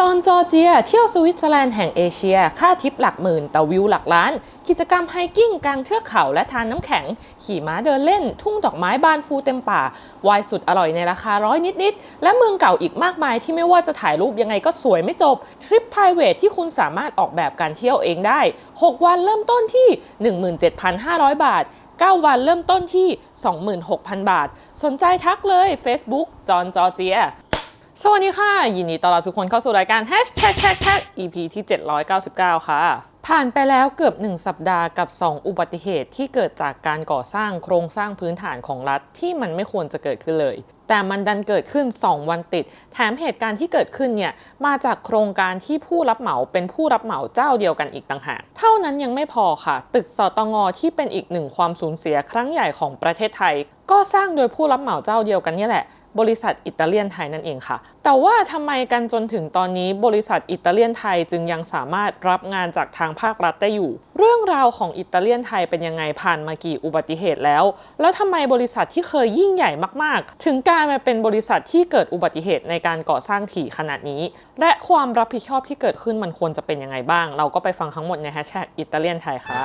จอห์นจอเจีย เที่ยวสวิตเซอร์แลนด์แห่งเอเชีย ค่าทิปหลักหมื่นแต่วิวหลักล้าน กิจกรรมไฮกิ้งกลางเทือกเขาและทานน้ำแข็ง ขี่ม้าเดินเล่น ทุ่งดอกไม้บานฟูเต็มป่า วายสุดอร่อยในราคาร้อยนิด ๆ และเมืองเก่าอีกมากมายที่ไม่ว่าจะถ่ายรูปยังไงก็สวยไม่จบ ทริป p r i v a t ที่คุณสามารถออกแบบการเที่ยวเองได้ 6 วันเริ่มต้นที่ 17,500 บาท 9 วันเริ่มต้นที่ 26,000 บาท สนใจทักเลย Facebook จอห์นจอเจีย สวัสดีค่ะ ยินดีต้อนรับทุกคนเข้าสู่รายการ Hashtag Tag Tag EP ที่ 799 ค่ะ ผ่านไปแล้วเกือบ 1 สัปดาห์กับ 2 อุบัติเหตุที่เกิดจากการก่อสร้างโครงสร้างพื้นฐานของรัฐที่มันไม่ควรจะเกิดขึ้นเลย แต่มันดันเกิดขึ้น 2 วันติด แถมเหตุการณ์ที่เกิดขึ้นเนี่ย มาจากโครงการที่ผู้รับเหมาเป็นผู้รับเหมาเจ้าเดียวกันอีกต่างหาก เท่านั้นยังไม่พอค่ะ ตึกสตงที่เป็นอีกหนึ่งความสูญเสียครั้งใหญ่ของประเทศไทย ก็สร้างโดยผู้รับเหมาเจ้าเดียวกันนี่แหละ บริษัทอิตาเลียนไทยนั่นเองค่ะ แต่ว่าทำไมกันจนถึงตอนนี้บริษัทอิตาเลียนไทยจึงยังสามารถรับงานจากทางภาครัฐได้อยู่ เรื่องราวของอิตาเลียนไทยเป็นยังไงผ่านมากี่อุบัติเหตุแล้ว แล้วทำไมบริษัทที่เคยยิ่งใหญ่มากๆ ถึงกลายมาเป็นบริษัทที่เกิดอุบัติเหตุในการก่อสร้างถี่ขนาดนี้ และความรับผิดชอบที่เกิดขึ้นมันควรจะเป็นยังไงบ้าง เราก็ไปฟังทั้งหมดในแฮชแท็กอิตาเลียนไทยค่ะ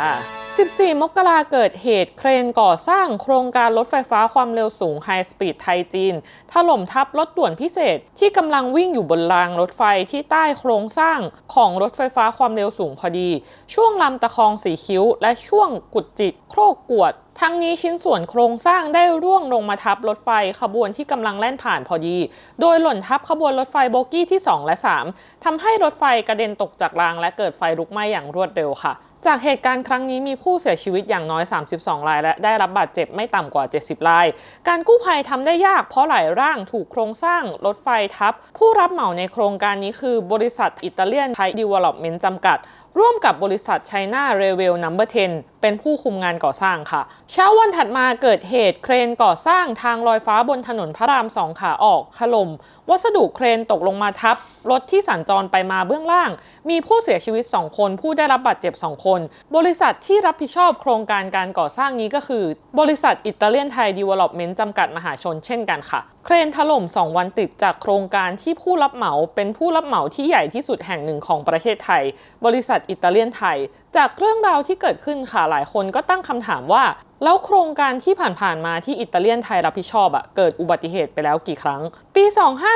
14 มกราเกิดเหตุเครนก่อสร้างโครงการรถไฟฟ้าความเร็วสูงไฮสปีดไทยจีนถล่มทับรถด่วนพิเศษที่กำลังวิ่งอยู่บนรางรถไฟที่ใต้โครงสร้างของรถไฟฟ้าความเร็วสูงพอดี ช่วงลำตะคองสีคิ้ว และช่วงกุดจิตโครกกวดทั้งนี้ชิ้นส่วนโครงสร้างได้ร่วงลงมาทับรถไฟขบวนที่กำลังแล่นผ่านพอดี โดยหล่นทับขบวนรถไฟโบกี้ที่ 2 และ 3ทำให้รถไฟกระเด็นตกจากรางและเกิดไฟลุกไหม้อย่างรวดเร็วค่ะ จากเหตุการณ์ครั้งนี้มีผู้เสียชีวิตอย่างน้อย 32 ราย และได้รับบาดเจ็บไม่ต่ำกว่า 70 ราย การกู้ภัยทำได้ยากเพราะหลายร่างถูกโครงสร้างรถไฟทับ ผู้รับเหมาในโครงการนี้คือบริษัทอิตาเลียนไทยดีเวล็อปเมนต์จำกัด ร่วมกับบริษัท China Railway Number 10 เป็นผู้คุมงานก่อสร้างค่ะ เช้าวันถัดมาเกิดเหตุเครนก่อสร้างทางลอยฟ้าบนถนนพระรามสองขาออกถล่ม วัสดุเครนตกลงมาทับ รถที่สัญจรไปมาเบื้องล่าง มีผู้เสียชีวิต 2 คน ผู้ได้รับบาดเจ็บ 2 คน บริษัทที่รับผิดชอบโครงการการก่อสร้างนี้ก็คือ บริษัทอิตาเลียนไทยดีเวล็อปเมนต์จำกัดมหาชนเช่นกันค่ะ เครนถล่ม 2 วันติดจากโครงการที่ผู้รับเหมาเป็นผู้รับเหมาที่ใหญ่ที่สุดแห่งหนึ่งของประเทศไทย บริษัทอิตาเลียนไทย จากเรื่องราวที่เกิดขึ้นค่ะหลายคนก็ตั้งคำถามว่า แล้วโครงการที่ผ่านๆมาที่อิตาเลียนไทยรับผิดชอบอะเกิดอุบัติเหตุไปแล้วกี่ครั้ง ปี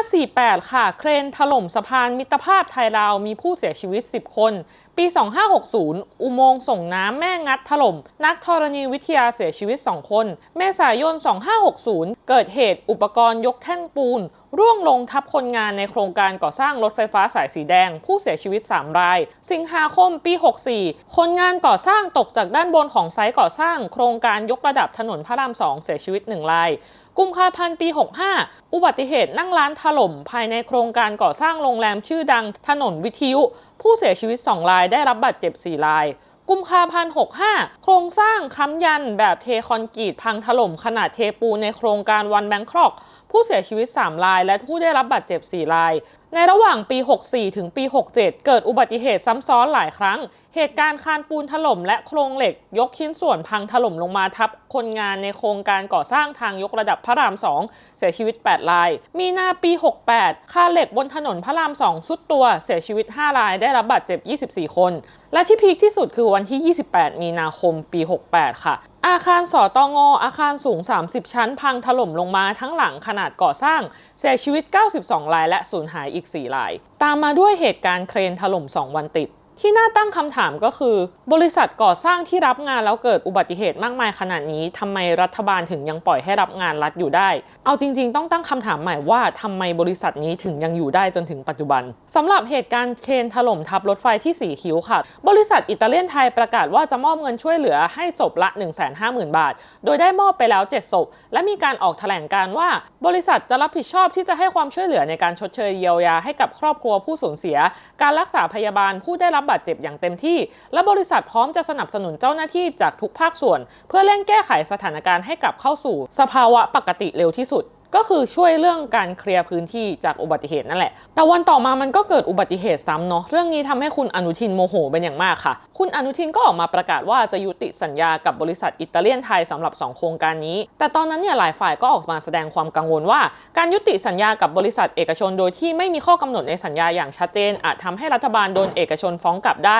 2548 ค่ะ เครนถล่มสะพานมิตรภาพไทยลาวมีผู้เสียชีวิต 10 คน ปี 2560 อุโมงค์ส่งน้ำแม่งัดถล่ม นักธรณีวิทยาเสียชีวิต 2 คน เมษายน 2560 เกิดเหตุอุปกรณ์ยกแท่งปูน ร่วงลงทับคนงานในโครงการก่อสร้างรถไฟฟ้าสายสีแดง ผู้เสียชีวิต 3 ราย สิงหาคมปี 64 คนงานก่อสร้างตกจากด้านบนของไซต์ก่อสร้าง โครงการยกระดับถนนพระรามสองเสียชีวิต 1 ราย กุมภาพันธ์ปี 65 อุบัติเหตุนั่งร้านถล่ม ภายในโครงการก่อสร้างโรงแรมชื่อดังถนนวิทยุ ผู้เสียชีวิต 2 รายได้รับบาดเจ็บ 4 รายกุมภาพันธ์65 โครงสร้างค้ำยันแบบเทคอนกรีตพังถล่มขนาดเทปูในโครงการวันแบงคอกผู้เสียชีวิต 3 ราย และผู้ได้รับบาดเจ็บ 4 ราย ในระหว่างปี 64 ถึงปี 67 เกิดอุบัติเหตุซ้ำซ้อนหลายครั้ง เหตุการณ์คานปูนถล่มและโครงเหล็ก ยกชิ้นส่วนพังถล่มลงมาทับคนงานในโครงการก่อสร้างทางยกระดับพระราม 2 เสียชีวิต 8 ราย มีนาปี 68 คาเหล็กบนถนนพระราม 2 สุดตัว เสียชีวิต 5 ราย ได้รับบาดเจ็บ 24 คน และที่พีคที่สุดคือวันที่ 28 มีนาคม ปี 68 ค่ะอาคารสอตองออาคารสูง 30 ชั้น พังถล่มลงมาทั้งหลังขนาดก่อสร้าง เสียชีวิต 92 รายและสูญหายอีก 4 ราย ตามมาด้วยเหตุการณ์เครนถล่ม 2 วันติด ที่น่าตั้งคำถามก็คือ บริษัทก่อสร้างที่รับงานแล้วเกิดอุบัติเหตุมากมายขนาดนี้ทำไมรัฐบาลถึงยังปล่อยให้รับงานรัฐอยู่ได้ เอาจริง ๆ ต้องตั้งคำถามใหม่ว่าทำไมบริษัทนี้ถึงยังอยู่ได้จนถึงปัจจุบันสำหรับเหตุการณ์เคนถล่มทับรถไฟที่4คิ้วค่ะ บริษัทอิตาเลียนไทยประกาศว่าจะมอบเงินช่วยเหลือให้ศพละ 150,000 บาท โดยได้มอบไปแล้ว 7 ศพ และมีการออกแถลงการว่า บริษัทจะรับผิดชอบที่จะให้ความช่วยเหลือในการชดเชยเยียวยาให้กับครอบครัวผู้สูญเสีย การรักษาพยาบาลผู้ได้รับบาดเจ็บอย่างเต็มที่ และบริษัทพร้อมจะสนับสนุนเจ้าหน้าที่จากทุกภาคส่วน เพื่อเร่งแก้ไขสถานการณ์ให้กลับเข้าสู่ สภาวะปกติเร็วที่สุด ก็คือช่วยเรื่องการเคลียร์พื้นที่จากอุบัติเหตุนั่นแหละ แต่วันต่อมามันก็เกิดอุบัติเหตุซ้ำเนาะ เรื่องนี้ทำให้คุณอนุทินโมโหเป็นอย่างมากค่ะ คุณอนุทินก็ออกมาประกาศว่าจะยุติสัญญากับบริษัทอิตาเลียนไทยสำหรับ 2 โครงการนี้ แต่ตอนนั้นเนี่ยหลายฝ่ายก็ออกมาแสดงความกังวลว่า การยุติสัญญากับบริษัทเอกชน โดยที่ไม่มีข้อกำหนดในสัญญาอย่างชัดเจน อาจทำให้รัฐบาลโดนเอกชนฟ้องกลับได้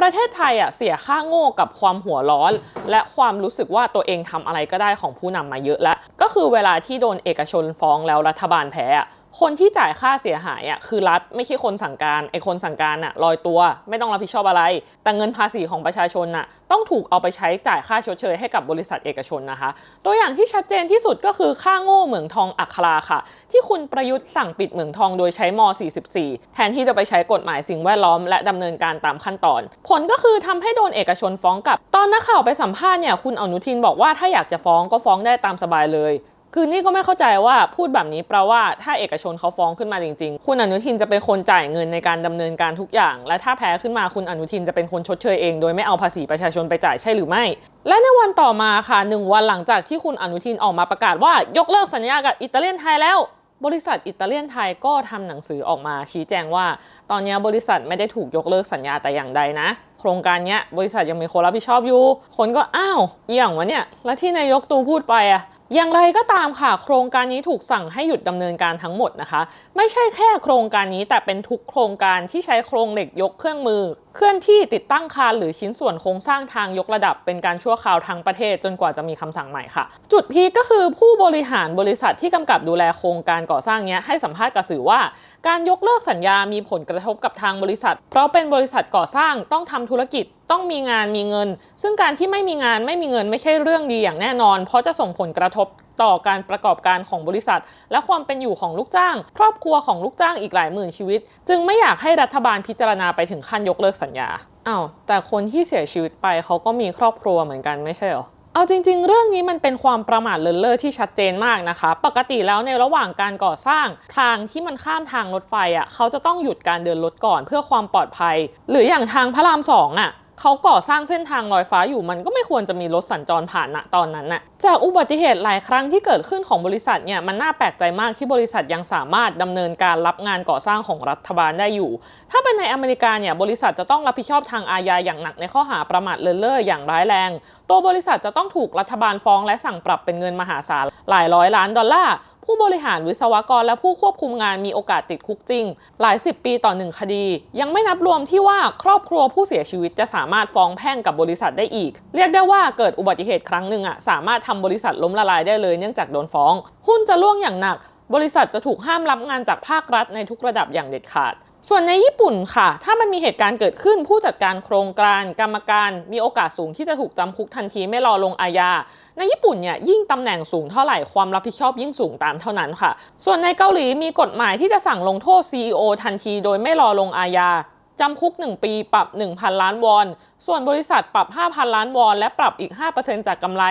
ประเทศไทยอะเสียค่าโง่กับความหัวร้อน และความรู้สึกว่าตัวเองทำอะไรก็ได้ของผู้นำมาเยอะแล้ว ก็คือเวลาที่โดนเอกชชนฟ้องแล้วรัฐบาลแพ้อะคนที่จ่ายค่าเสียหายอะคือรัฐไม่ใช่คนสั่งการไอ้คนสั่งการอะลอยตัว ไม่ต้องรับผิดชอบอะไร แต่เงินภาษีของประชาชนน่ะต้องถูกเอาไปใช้จ่ายค่าชดเชยให้กับบริษัทเอกชนนะคะ ตัวอย่างที่ชัดเจนที่สุดก็คือค่าโง่เหมืองทองอัคราค่ะ ที่คุณประยุทธ์สั่งปิดเหมืองทองโดยใช้ม 44 แทนที่จะไปใช้กฎหมายสิ่งแวดล้อมและดำเนินการตามขั้นตอน ผลก็คือทำให้โดนเอกชนฟ้องกลับ ตอนนักข่าวไปสัมภาษณ์เนี่ยคุณอนุทินบอกว่าถ้าอยากจะฟ้องก็ฟ้องได้ตามสบายเลย คือนี่ก็ไม่เข้าใจว่าพูดแบบนี้แปลว่าถ้าเอกชนเขาฟ้องขึ้นมาจริงๆ คุณอนุทินจะเป็นคนจ่ายเงินในการดำเนินการทุกอย่าง และถ้าแพ้ขึ้นมาคุณอนุทินจะเป็นคนชดเชยเอง โดยไม่เอาภาษีประชาชนไปจ่ายใช่หรือไม่ และในวันต่อมาค่ะหนึ่งวันหลังจากที่คุณอนุทินออกมาประกาศว่ายกเลิกสัญญากับอิตาเลียนไทยแล้วบริษัทอิตาเลียนไทยก็ทำหนังสือออกมาชี้แจงว่า ตอนนี้บริษัทไม่ได้ถูกยกเลิกสัญญาแต่อย่างใดนะ โครงการเนี้ยบริษัทยังมีคนรับผิดชอบอยู่ คนก็อ้าวอหย่างวะเนี่ย แล้วที่นายกตูพูดไปอะอย่างไรก็ตามค่ะ โครงการนี้ถูกสั่งให้หยุดดำเนินการทั้งหมดนะคะ ไม่ใช่แค่โครงการนี้แต่เป็นทุกโครงการที่ใช้โครงเหล็กยกเครื่องมือ เคลื่อนที่ติดตั้งคานหรือชิ้นส่วนโครงสร้างทางยกระดับ เป็นการชั่วคราวทั้งประเทศจนกว่าจะมีคำสั่งใหม่ค่ะ จุดพีก็คือผู้บริหารบริษัทที่กำกับดูแลโครงการก่อสร้างนี้ให้สัมภาษณ์กับสื่อว่า การยกเลิกสัญญามีผลกระทบกับทางบริษัท เพราะเป็นบริษัทก่อสร้างต้องทำธุรกิจต้องมีงานมีเงิน ซึ่งการที่ไม่มีงานไม่มีเงินไม่ใช่เรื่องดีอย่างแน่นอน เพราะจะส่งผลกระทบต่อการประกอบการของบริษัท และความเป็นอยู่ของลูกจ้าง ครอบครัวของลูกจ้างอีกหลายหมื่นชีวิต จึงไม่อยากให้รัฐบาลพิจารณาไปถึงขั้นยกเลิกสัญญาอ้าวแต่คนที่เสียชีวิตไปเขาก็มีครอบครัวเหมือนกันไม่ใช่หรอ เอาจริง ๆ เรื่องนี้มันเป็นความประมาทเลินเล่อที่ชัดเจนมากนะคะ ปกติแล้วในระหว่างการก่อสร้างทางที่มันข้ามทางรถไฟอะเขาจะต้องหยุดการเดินรถก่อนเพื่อความปลอดภัย หรืออย่างทางพระรามสองอะ เขาก่อสร้างเส้นทางลอยฟ้าอยู่มันก็ไม่ควรจะมีรถสัญจรผ่านณตอนนั้นน่ะจากอุบัติเหตุหลายครั้งที่เกิดขึ้นของบริษัทเนี่ยมันน่าแปลกใจมากที่บริษัทยังสามารถดำเนินการรับงานก่อสร้างของรัฐบาลได้อยู่ ถ้าเป็นในอเมริกาเนี่ยบริษัทจะต้องรับผิดชอบทางอาญาอย่างหนักในข้อหาประมาทเลินเล่ออย่างร้ายแรง ตัวบริษัทจะต้องถูกรัฐบาลฟ้องและสั่งปรับเป็นเงินมหาศาลหลายร้อยล้านดอลลาร์ผู้บริหารวิศวกรและผู้ควบคุมงานมีโอกาสติดคุกจริง หลายสิบปีต่อหนึ่งคดี ยังไม่นับรวมที่ว่าครอบครัวผู้เสียชีวิตจะสามารถฟ้องแพ่งกับบริษัทได้อีก เรียกได้ว่าเกิดอุบัติเหตุครั้งหนึ่งอะสามารถทำบริษัทล้มละลายได้เลยเนื่องจากโดนฟ้อง หุ้นจะล่วงอย่างหนัก บริษัทจะถูกห้ามรับงานจากภาครัฐในทุกระดับอย่างเด็ดขาด ส่วนในญี่ปุ่นค่ะ ถ้ามันมีเหตุการณ์เกิดขึ้นผู้จัดการโครงการกรรมการมีโอกาสสูงที่จะถูกจำคุกทันทีไม่รอลงอาญา ในญี่ปุ่นเนี่ยยิ่งตำแหน่งสูงเท่าไหร่ความรับผิดชอบยิ่งสูงตามเท่านั้นค่ะ ส่วนในเกาหลีมีกฎหมายที่จะสั่งลงโทษ CEO ทันทีโดยไม่รอลงอาญา จำคุก 1 ปีปรับ 1,000 ล้านวอน ส่วนบริษัทปรับ 5,000 ล้านวอน และปรับอีก 5%จากกำไร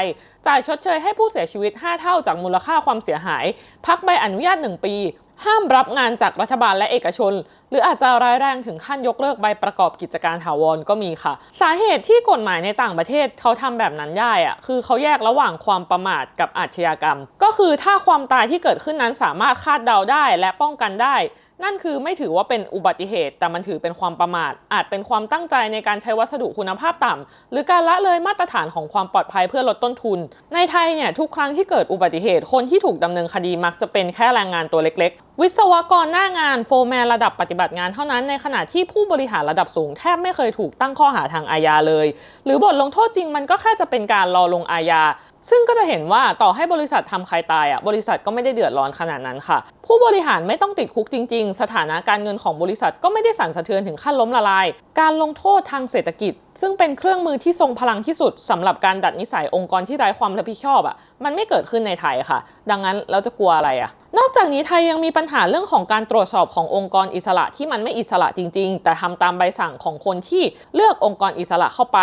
จ่ายชดเชยให้ผู้เสียชีวิต 5 เท่าจากมูลค่าความเสียหาย พักใบอนุญาต 1 ปี ห้ามรับงานจากรัฐบาลและเอกชน หรืออาจจะร้ายแรงถึงขั้นยกเลิกใบประกอบกิจการถาวรก็มีค่ะ สาเหตุที่กฎหมายในต่างประเทศเขาทำแบบนั้นได้อะคือเขาแยกระหว่างความประมาทกับอาชญากรรม ก็คือถ้าความตายที่เกิดขึ้นนั้นสามารถคาดเดาได้และป้องกันได้ นั่นคือไม่ถือว่าเป็นอุบัติเหตุ แต่มันถือเป็นความประมาท อาจเป็นความตั้งใจในการใช้วัสดุคุณภาพต่ำหรือการละเลยมาตรฐานของความปลอดภัยเพื่อลดต้นทุน ในไทยเนี่ยทุกครั้งที่เกิดอุบัติเหตุ คนที่ถูกดำเนินคดีมักจะเป็นแค่แรงงานตัวเล็ก ๆ วิศวกรหน้างานโฟร์แมนระดับปฏิบัติงานเท่านั้นในขณะที่ผู้บริหารระดับสูงแทบไม่เคยถูกตั้งข้อหาทางอาญาเลย หรือบทลงโทษจริงมันก็แค่จะเป็นการรอลงอาญาซึ่งก็จะเห็นว่าต่อให้บริษัททำใครตายอะบริษัทก็ไม่ได้เดือดร้อนขนาดนั้นค่ะ ผู้บริหารไม่ต้องติดคุกจริง ๆ สถานะการเงินของบริษัทก็ไม่ได้สั่นสะเทือนถึงขั้นล้มละลาย การลงโทษทางเศรษฐกิจ ซึ่งเป็นเครื่องมือที่ทรงพลังที่สุดสำหรับการดัดนิสัยองค์กรที่ไร้ความรับผิดชอบอะมันไม่เกิดขึ้นในไทยค่ะ ดังนั้นเราจะกลัวอะไรอะ นอกจากนี้ไทยยังมีปัญหาเรื่องของการตรวจสอบขององค์กรอิสระที่มันไม่อิสระจริง ๆ แต่ทำตามใบสั่งของคนที่เลือกองค์กรอิสระเข้าไป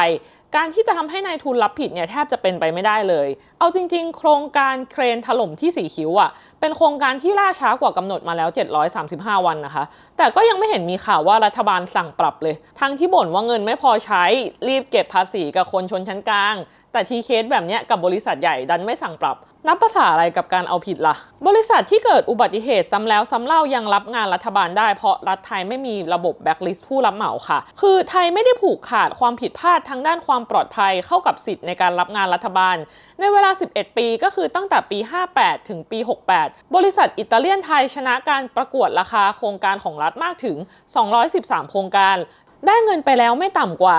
การที่จะทำให้นายทุนรับผิดเนี่ยแทบจะเป็นไปไม่ได้เลย เอาจริง ๆ โครงการเครนถล่มที่สีคิ้วอะเป็นโครงการที่ล่าช้ากว่ากำหนดมาแล้ว 735 วันนะคะ แต่ก็ยังไม่เห็นมีข่าวว่ารัฐบาลสั่งปรับเลย ทั้งที่บ่นว่าเงินไม่พอใช้รีบเก็บภาษีกับคนชนชั้นกลาง แต่ทีเคสแบบเนี้ยกับบริษัทใหญ่ดันไม่สั่งปรับ นับภาษาอะไรกับการเอาผิดล่ะ บริษัทที่เกิดอุบัติเหตุซ้ำแล้วซ้ำเล่ายังรับงานรัฐบาลได้เพราะรัฐไทยไม่มีระบบแบ็กลิสต์ผู้รับเหมาค่ะ คือไทยไม่ได้ผูกขาดความผิดพลาดทางด้านความปลอดภัยเข้ากับสิทธิ์ในการรับงานรัฐบาล ในเวลา 11 ปีก็คือตั้งแต่ปี 58 ถึงปี 68 บริษัทอิตาเลียนไทยชนะการประกวดราคาโครงการของรัฐมากถึง 213 โครงการ ได้เงินไปแล้วไม่ต่ำกว่า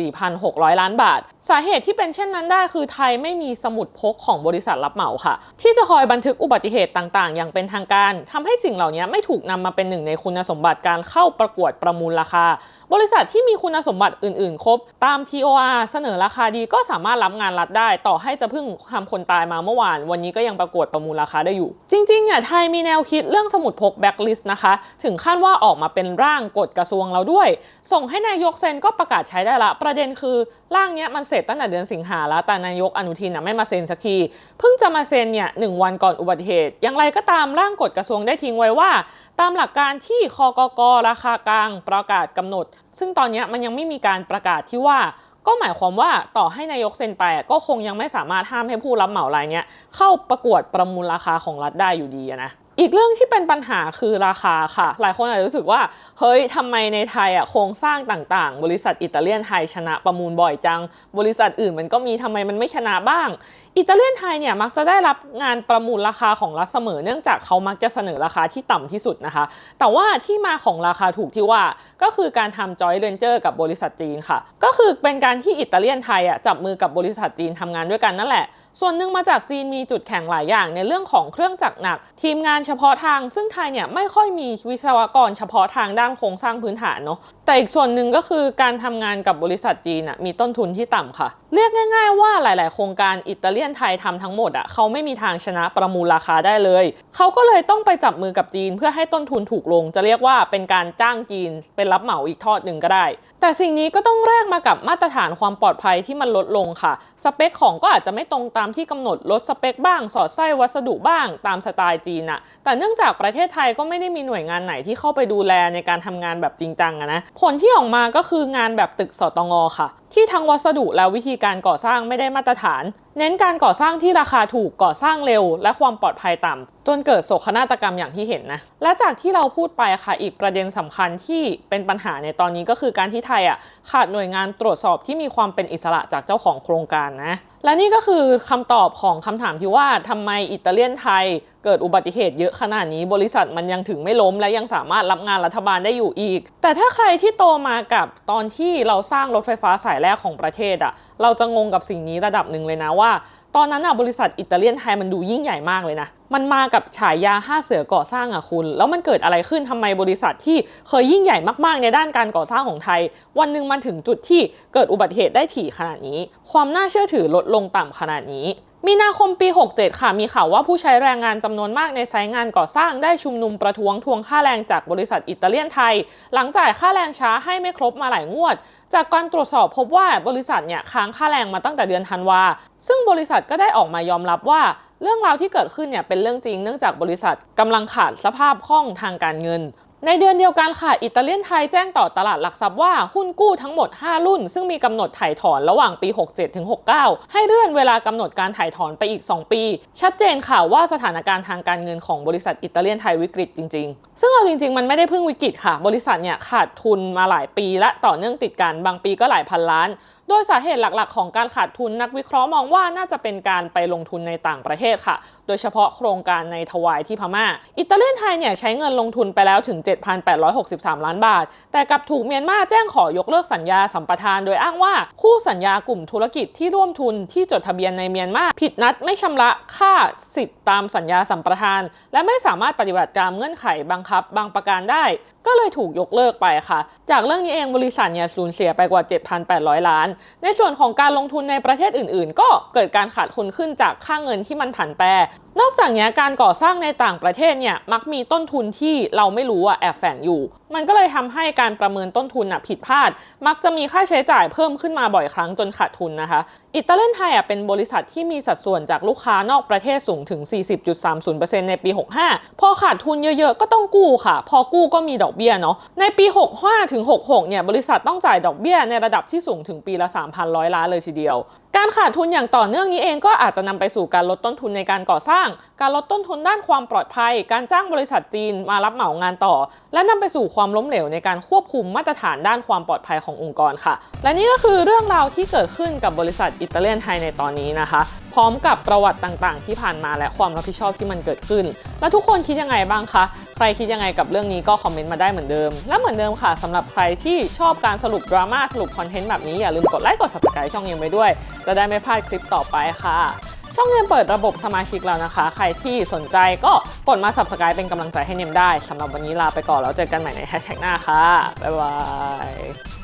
134,600 ล้านบาท สาเหตุที่เป็นเช่นนั้นได้คือไทยไม่มีสมุดพกของบริษัทรับเหมาค่ะ ที่จะคอยบันทึกอุบัติเหตุต่างๆ อย่างเป็นทางการทำให้สิ่งเหล่านี้ไม่ถูกนำมาเป็นหนึ่งในคุณสมบัติการเข้าประกวดประมูลราคา บริษัทที่มีคุณสมบัติอื่นๆ ครบ ตาม TOR เสนอราคาดีก็สามารถรับงานรัฐได้ ต่อให้จะเพิ่งทำคนตายมาเมื่อวาน วันนี้ก็ยังประกวดประมูลราคาได้อยู่ จริงๆเนี่ยไทยมีแนวคิดเรื่องสมุดพกแบ็กลิสต์นะคะ ถึงขั้นว่าออกมาเป็นร่างกฎกระทรวงเราด้วยส่งให้นายกเซ็นก็ประกาศใช้ได้ละ ประเด็นคือร่างเนี้ยมันเสร็จตั้งแต่เดือนสิงหาแล้ว แต่นายกอนุทินไม่มาเซ็นสักที เพิ่งจะมาเซ็นเนี่ยหนึ่งวันก่อนอุบัติเหตุ อย่างไรก็ตามร่างกฎกระทรวงได้ทิ้งไว้ว่า ตามหลักการที่คกกราคากลางประกาศกำหนด ซึ่งตอนนี้มันยังไม่มีการประกาศที่ว่าก็หมายความว่าต่อให้นายกเซ็นไปก็คงยังไม่สามารถห้ามให้ผู้รับเหมารายเนี้ยเข้าประกวดประมูลราคาของรัฐได้อยู่ดีนะ อีกเรื่องที่เป็นปัญหาคือราคาค่ะ หลายคนอาจจะรู้สึกว่า เฮ้ยทำไมในไทยอะโครงสร้างต่างๆ บริษัทอิตาเลียนไทยชนะประมูลบ่อยจัง บริษัทอื่นมันก็มีทำไมมันไม่ชนะบ้าง อิตาเลียนไทยเนี่ยมักจะได้รับงานประมูลราคาของรัฐเสมอ เนื่องจากเขามักจะเสนอราคาที่ต่ำที่สุดนะคะ แต่ว่าที่มาของราคาถูกที่ว่าก็คือการทำจอยเ e นเจอร์กับบริษัทจีนค่ะ ก็คือเป็นการที่อิตาเลียนไทยอะจับมือกับบริษัทจีนทำงานด้วยกันนั่นแหละส่วนหนึ่งมาจากจีนมีจุดแข็งหลายอย่างในเรื่องของเครื่องจักรหนัก ทีมงานเฉพาะทางซึ่งไทยเนี่ยไม่ค่อยมีวิศวกรเฉพาะทางด้านโครงสร้างพื้นฐานเนาะแต่อีกส่วนหนึ่งก็คือการทำงานกับบริษัทจีนอะมีต้นทุนที่ต่ำค่ะ เรียกง่าย ๆ ว่าหลาย ๆ โครงการอิตาเลียนไทยทำทั้งหมดอะเขาไม่มีทางชนะประมูลราคาได้เลย เขาก็เลยต้องไปจับมือกับจีน เพื่อให้ต้นทุนถูกลง จะเรียกว่าเป็นการจ้างจีนเป็นรับเหมาอีกทอดหนึ่งก็ได้ แต่สิ่งนี้ก็ต้องแลกมากับมาตรฐานความปลอดภัยที่มันลดลงค่ะ สเปคของก็อาจจะไม่ตรงตามที่กำหนดลดสเปคบ้าง สอดไส้วัสดุบ้าง ตามสไตล์จีนอะแต่เนื่องจากประเทศไทยก็ไม่ได้มีหน่วยงานไหนที่เข้าไปดูแลในการทำงานแบบจริงจังอะนะผลที่ออกมาก็คืองานแบบตึกสตงค่ะ ที่ทั้งวัสดุและวิธีการก่อสร้างไม่ได้มาตรฐาน เน้นการก่อสร้างที่ราคาถูกก่อสร้างเร็ว และความปลอดภัยต่ำ จนเกิดโศกนาฏกรรมอย่างที่เห็นนะ และจากที่เราพูดไปค่ะอีกประเด็นสำคัญที่เป็นปัญหาในตอนนี้ก็คือการที่ไทยอะขาดหน่วยงานตรวจสอบที่มีความเป็นอิสระจากเจ้าของโครงการนะ และนี่ก็คือคำตอบของคำถามที่ว่าทำไมอิตาเลียนไทย เกิดอุบัติเหตุเยอะขนาดนี้บริษัทมันยังถึงไม่ล้มและยังสามารถรับงานรัฐบาลได้อยู่อีก แต่ถ้าใครที่โตมากับตอนที่เราสร้างรถไฟฟ้าสายแรกของประเทศอะเราจะงงกับสิ่งนี้ระดับหนึ่งเลยนะว่า ตอนนั้นอะบริษัทอิตาเลียนไทยมันดูยิ่งใหญ่มากเลยนะ มันมากับฉายาห้าเสือก่อสร้างอะคุณ แล้วมันเกิดอะไรขึ้นทำไมบริษัทที่เคยยิ่งใหญ่มากๆ ในด้านการก่อสร้างของไทย วันหนึ่งมันถึงจุดที่เกิดอุบัติเหตุได้ถี่ขนาดนี้ ความน่าเชื่อถือลดลงต่ำขนาดนี้ มีนาคมปี 67 ค่ะ มีข่าวว่าผู้ใช้แรงงานจำนวนมากในไซต์งานก่อสร้างได้ชุมนุมประท้วงทวงค่าแรงจากบริษัทอิตาเลียนไทย หลังจ่ายค่าแรงช้าให้ไม่ครบมาหลายงวด จากการตรวจสอบพบว่าบริษัทเนี่ยค้างค่าแรงมาตั้งแต่เดือนธันวา ซึ่งบริษัทก็ได้ออกมายอมรับว่า เรื่องราวที่เกิดขึ้นเนี่ยเป็นเรื่องจริงเนื่องจากบริษัทกำลังขาดสภาพคล่องทางการเงิน ในเดือนเดียวกันค่ะ อิตาเลียนไทยแจ้งต่อตลาดหลักทรัพย์ว่าหุ้นกู้ทั้งหมด 5 รุ่น ซึ่งมีกำหนดถ่ายถอนระหว่างปี 67ถึง69 ให้เลื่อนเวลากำหนดการถ่ายถอนไปอีก 2 ปี ชัดเจนค่ะว่าสถานการณ์ทางการเงินของบริษัทอิตาเลียนไทยวิกฤตจริง ๆ ซึ่งเอาจริง ๆ มันไม่ได้เพิ่งวิกฤตค่ะ บริษัทเนี่ยขาดทุนมาหลายปีและต่อเนื่องติดกันบางปีก็หลายพันล้าน โดยสาเหตุหลักๆ ของการขาดทุนนักวิเคราะห์มองว่าน่าจะเป็นการไปลงทุนในต่างประเทศค่ะ โดยเฉพาะโครงการในทวายที่พม่า อิตาเลียนไทยเนี่ยใช้เงินลงทุนไปแล้วถึง 7,863 ล้านบาท แต่กับถูกเมียนมาแจ้งขอยกเลิกสัญญาสัมปทาน โดยอ้างว่าคู่สัญญากลุ่มธุรกิจที่ร่วมทุนที่จดทะเบียนในเมียนมาผิดนัดไม่ชำระค่าสิทธิ์ตามสัญญาสัมปทาน และไม่สามารถปฏิบัติตามเงื่อนไขบังคับ บางประการได้ ก็เลยถูกยกเลิกไปค่ะ จากเรื่องนี้เองบริษัทเนี่ยสูญเสียไปกว่า 7,800 ล้านในส่วนของการลงทุนในประเทศอื่น ๆ ก็เกิดการขาดทุนขึ้นจากค่าเงินที่มันผันแปรนอกจากนี้การก่อสร้างในต่างประเทศเนี่ยมักมีต้นทุนที่เราไม่รู้อะแอบแฝงอยู่ มันก็เลยทำให้การประเมินต้นทุนอะผิดพลาด มักจะมีค่าใช้จ่ายเพิ่มขึ้นมาบ่อยครั้งจนขาดทุนนะคะอิตาเลียนไทยอะเป็นบริษัทที่มีสัดส่วนจากลูกค้านอกประเทศสูงถึง 40.30%ในปี 65 พอขาดทุนเยอะๆ ก็ต้องกู้ค่ะ พอกู้ก็มีดอกเบี้ยเนาะในปี 65ถึง66เนี่ยบริษัทต้องจ่ายดอกเบี้ยในระดับที่สูงถึงปีละ3,100ล้านเลยทีเดียวการขาดทุนอย่างต่อเนื่องนี้เองก็อาจจะนำไปสู่การลดต้นทุนในการก่อสร้าง การลดต้นทุนด้านความปลอดภัย การจ้างบริษัทจีนมารับเหมางานต่อ และนำไปสู่ความล้มเหลวในการควบคุมมาตรฐานด้านความปลอดภัยขององค์กรค่ะ และนี่ก็คือเรื่องราวที่เกิดขึ้นกับบริษัทอิตาเลียนไทยในตอนนี้นะคะ พร้อมกับประวัติต่างๆ ที่ผ่านมาและความรับผิดชอบที่มันเกิดขึ้น แล้วทุกคนคิดยังไงบ้างคะ ใครคิดยังไงกับเรื่องนี้ก็คอมเมนต์มาได้เหมือนเดิม และเหมือนเดิมค่ะสำหรับใครที่ชอบการสรุปดราม่าสรุปคอนเทนต์แบบนี้อย่าลืมกดไลค์กด subscribe ช่องเย็นไว้ด้วย จะได้ไม่พลาดคลิปต่อไปค่ะช่องเย็นเปิดระบบสมาชิกแล้วนะคะ ใครที่สนใจก็กดมา subscribe เป็นกำลังใจให้เนมได้สำหรับวันนี้ลาไปก่อนแล้วเจอกันใหม่ในแฮชแท็กหน้าค่ะ บ๊ายบาย